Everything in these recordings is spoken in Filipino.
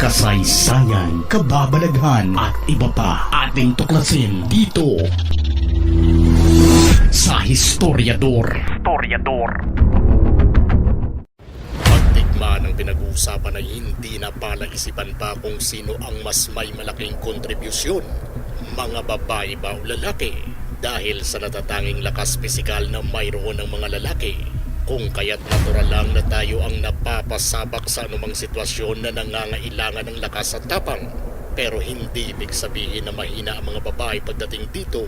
kasaysayan, kababalaghan at iba pa ating tuklasin dito sa Historiador. Historiador. Pagdigma ng pinag-uusapan ay hindi na palaisipan pa kung sino ang mas may malaking kontribusyon, mga babae ba o lalaki, dahil sa natatanging lakas pisikal na mayroon ng mga lalaki. Kung kaya't natural lang na tayo ang napapasabak sa anumang sitwasyon na nangangailangan ng lakas at tapang. Pero hindi ibig sabihin na mahina ang mga babae pagdating dito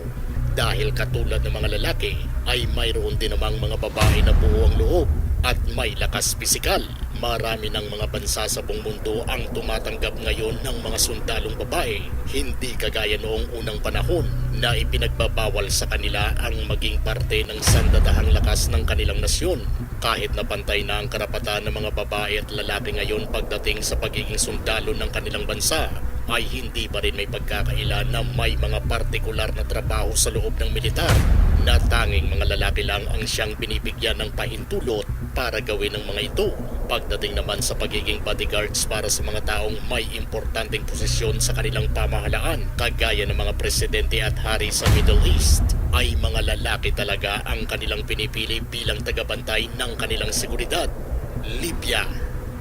dahil katulad ng mga lalaki ay mayroon din namang mga babae na buo ang loob at may lakas pisikal. Marami ng mga bansa sa buong mundo ang tumatanggap ngayon ng mga sundalong babae, hindi kagaya noong unang panahon na ipinagbabawal sa kanila ang maging parte ng sandatahang lakas ng kanilang nasyon. Kahit na pantay na ang karapatan ng mga babae at lalaki ngayon pagdating sa pagiging sundalo ng kanilang bansa, ay hindi pa rin may pagkakaila na may mga partikular na trabaho sa loob ng militar na tanging mga lalaki lang ang siyang binibigyan ng pahintulot para gawin ng mga ito. Pagdating naman sa pagiging bodyguards para sa mga taong may importanteng posisyon sa kanilang pamahalaan, kagaya ng mga presidente at hari sa Middle East, ay mga lalaki talaga ang kanilang pinipili bilang tagabantay ng kanilang seguridad. Libya,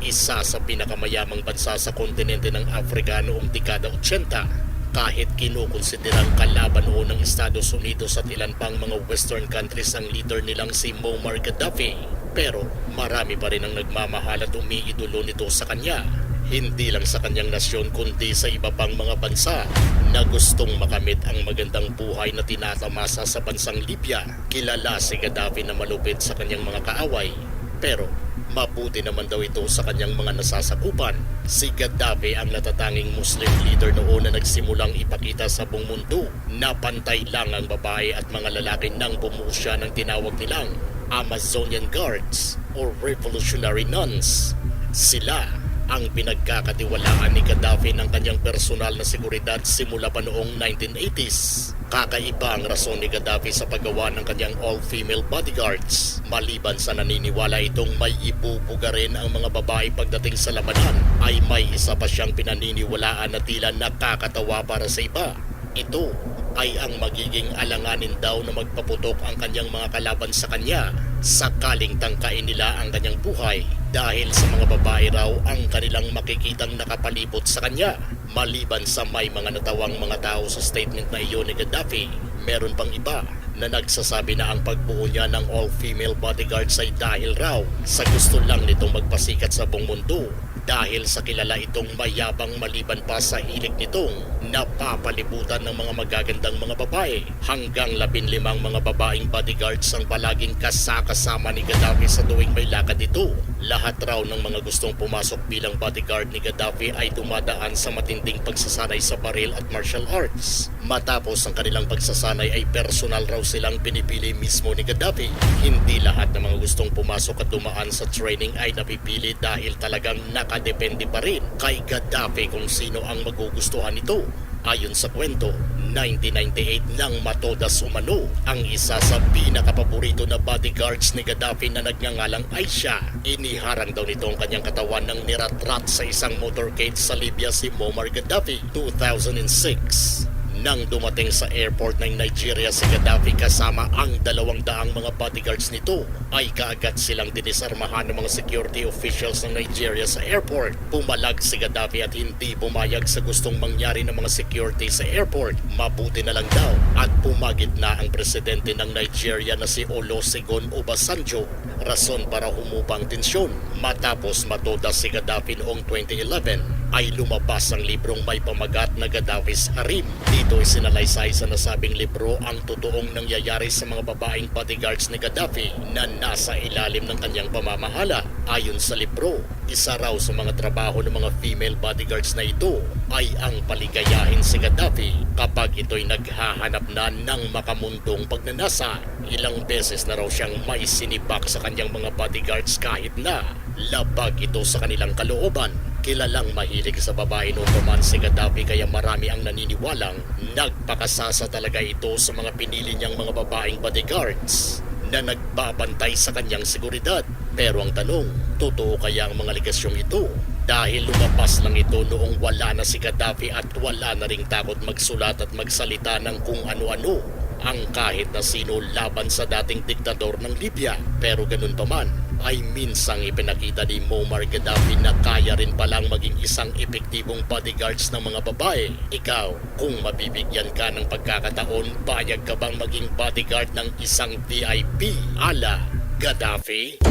isa sa pinakamayamang bansa sa kontinente ng Afrika noong dekada 80 kahit kinukonsiderang kalaban noon ng Estados Unidos at ilan pang mga western countries ang leader nilang si Muammar Gaddafi. Pero marami pa rin ang nagmamahal at umiidolo nito sa kanya. Hindi lang sa kanyang nasyon kundi sa iba pang mga bansa na gustong makamit ang magandang buhay na tinatamasa sa bansang Libya. Kilala si Gaddafi na malupit sa kanyang mga kaaway. Pero Mabuti naman daw ito sa kanyang mga nasasakupan. Si Gaddafi ang natatanging Muslim leader noon na nagsimulang ipakita sa buong mundo na pantay lang ang babae at mga lalaki nang bumuo siya ng tinawag nilang Amazonian Guards or Revolutionary Nuns. Sila ang pinagkakatiwalaan ni Gaddafi ng kanyang personal na seguridad simula pa noong 1980s. Kakaiba ang rason ni Gaddafi sa paggawa ng kanyang all-female bodyguards. Maliban sa naniniwala itong may ibubuga rin ang mga babae pagdating sa labanan, ay may isa pa siyang pinaniniwalaan na tila nakakatawa para sa iba. Ito ay ang magiging alanganin daw na magpaputok ang kanyang mga kalaban sa kanya sakaling tangkain nila ang kanyang buhay dahil sa mga babae raw ang kanilang makikitang nakapalibot sa kanya. Maliban sa may mga natawang mga tao sa statement na iyon ni Gaddafi, meron pang iba na nagsasabi na ang pagbuo niya ng all-female bodyguards ay dahil raw sa gusto lang nitong magpasikat sa buong mundo dahil sa kilala itong mayabang maliban pa sa hilig nitong napapalibutan ng mga magagandang mga babae hanggang labinlimang mga babaeng bodyguards ang palaging kasakasama ni Gaddafi sa tuwing may lakad ito. Lahat raw ng mga gustong pumasok bilang bodyguard ni Gaddafi ay dumadaan sa matinding pagsasanay sa baril at martial arts. Matapos ang kanilang pagsasanay ay personal raw silang pinipili mismo ni Gaddafi. Hindi lahat ng mga gustong pumasok at dumaan sa training ay napipili dahil talagang nakadepende pa rin kay Gaddafi kung sino ang magugustuhan nito. Ayon sa kwento, 1998 nang matodas umano ang isa sa pinakapaborito na bodyguards ni Gaddafi na nagngangalang Aisha. Iniharang daw nito ang kanyang katawan ng niratrat sa isang motorcade sa Libya si Muammar Gaddafi 2006. Nang dumating sa airport ng Nigeria si Gaddafi kasama ang dalawang daang mga bodyguards nito, ay kaagad silang dinisarmahan ng mga security officials ng Nigeria sa airport. Pumalag si Gaddafi at hindi pumayag sa gustong mangyari ng mga security sa airport. Mabuti na lang daw at pumagit na ang presidente ng Nigeria na si Olusegun Obasanjo. Rason para humupang tensyon. Matapos matoda si Gaddafi noong 2011, ay lumabas ang librong may pamagat na Gaddafi's Harim. Dito isinalaysay sa nasabing libro ang totoong nangyayari sa mga babaeng bodyguards ni Gaddafi na nasa ilalim ng kanyang pamamahala. Ayon sa libro, isa raw sa mga trabaho ng mga female bodyguards na ito ay ang paligayahin si Gaddafi kapag ito'y naghahanap na ng makamundong pagnanasa. Ilang beses na raw siyang may sinibak sa kanyang mga bodyguards kahit na labag ito sa kanilang kalooban. Kilalang mahilig sa babae noon pa man si Gaddafi kaya marami ang naniniwalang nagpakasasa talaga ito sa mga pinili niyang mga babaeng bodyguards na nagbabantay sa kanyang seguridad. Pero ang tanong, totoo kaya ang mga ligasyong ito? Dahil lumabas lang ito noong wala na si Gaddafi at wala na ring takot magsulat at magsalita ng kung ano-ano ang kahit na sino laban sa dating diktador ng Libya. Pero ganun pa man, ay minsang ipinakita ni Muammar Gaddafi na kaya rin palang maging isang epektibong bodyguards ng mga babae. Ikaw, kung mabibigyan ka ng pagkakataon, bayag ka bang maging bodyguard ng isang VIP ala Gaddafi?